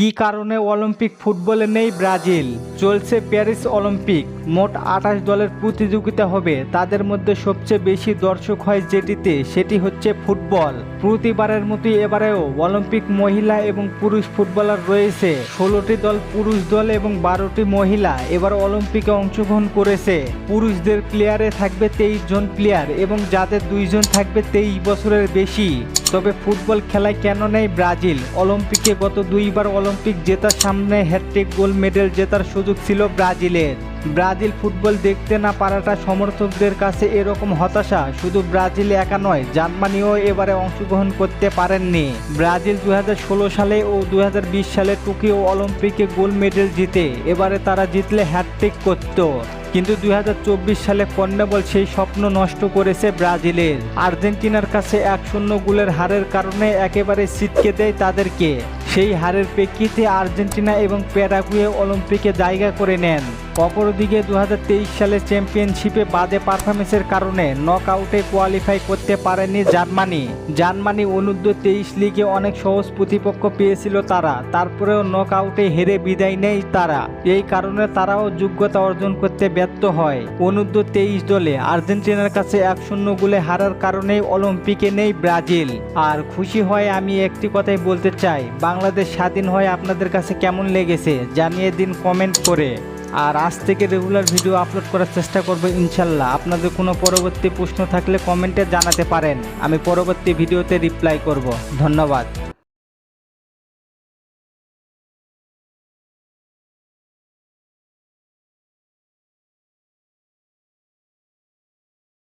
কি কারণে অলিম্পিক ফুটবলে নেই ব্রাজিল? চলছে প্যারিস অলিম্পিক। মোট আঠাশ দলের প্রতিযোগিতা হবে। তাদের মধ্যে সবচেয়ে বেশি দর্শক হয় যেটিতে, সেটি হচ্ছে ফুটবল। প্রতিবারের মতোই এবারেও অলিম্পিক মহিলা এবং পুরুষ ফুটবলার রয়েছে। ষোলোটি দল পুরুষ দল এবং বারোটি মহিলা এবার অলিম্পিকে অংশগ্রহণ করেছে। পুরুষদের প্লেয়ারে থাকবে তেইশ জন প্লেয়ার এবং যাদের দুইজন থাকবে তেইশ বছরের বেশি। তবে ফুটবল খেলায় কেন নেই ব্রাজিল? অলিম্পিকে গত দুইবার অলিম্পিক জেতার সামনে হ্যাট্রিক গোল্ড মেডেল জেতার সুযোগ ছিল ব্রাজিলের। ব্রাজিল ফুটবল দেখতে না পারাটা সমর্থকদের কাছে এরকম হতাশা। শুধু ব্রাজিল একা নয়, জার্মানিও এবারে অংশগ্রহণ করতে পারেননি। ব্রাজিল দু হাজার ষোলো সালে ও দু হাজার বিশ সালে টোকিও অলিম্পিকে গোল্ড মেডেল জিতে, এবারে তারা জিতলে হ্যাট্রিক করত। কিন্তু দু হাজার চব্বিশ সালে কন্যাবল সেই স্বপ্ন নষ্ট করেছে ব্রাজিলের। আর্জেন্টিনার কাছে এক শূন্য গোলের হারের কারণে একেবারে ছিটকে দেয় তাদেরকে। সেই হারের প্রেক্ষিতে আর্জেন্টিনা এবং প্যারাগুয়ে অলিম্পিকে জায়গা করে নেন। অপরদিকে দু হাজার তেইশ সালে চ্যাম্পিয়নশিপে বাদে পারফরমেন্সের কারণে নক আউটে কোয়ালিফাই করতে পারেনি জার্মানি। জার্মানি অনূর্ধ্ব তেইশ লিগে অনেক সহজ প্রতিপক্ষ পেয়েছিল তারা, তারপরেও নক আউটে হেরে বিদায় নেয় তারা। এই কারণে তারাও যোগ্যতা অর্জন করতে ব্যর্থ হয়। অনূর্ধ্ব তেইশ দলে আর্জেন্টিনার কাছে এক শূন্য গোলে হারার কারণে অলিম্পিকে নেই ব্রাজিল। আর খুশি হয় আমি একটি কথাই বলতে চাই, বাংলাদেশ স্বাধীন হয় আপনাদের কাছে কেমন লেগেছে জানিয়ে দিন কমেন্ট করে। আর আজ থেকে রেগুলার ভিডিও আপলোড করার চেষ্টা করব ইনশাল্লাহ। আপনাদের কোনো পরবর্তী প্রশ্ন থাকলে কমেন্টে জানাতে পারেন। আমি পরবর্তী ভিডিওতে রিপ্লাই করব। ধন্যবাদ।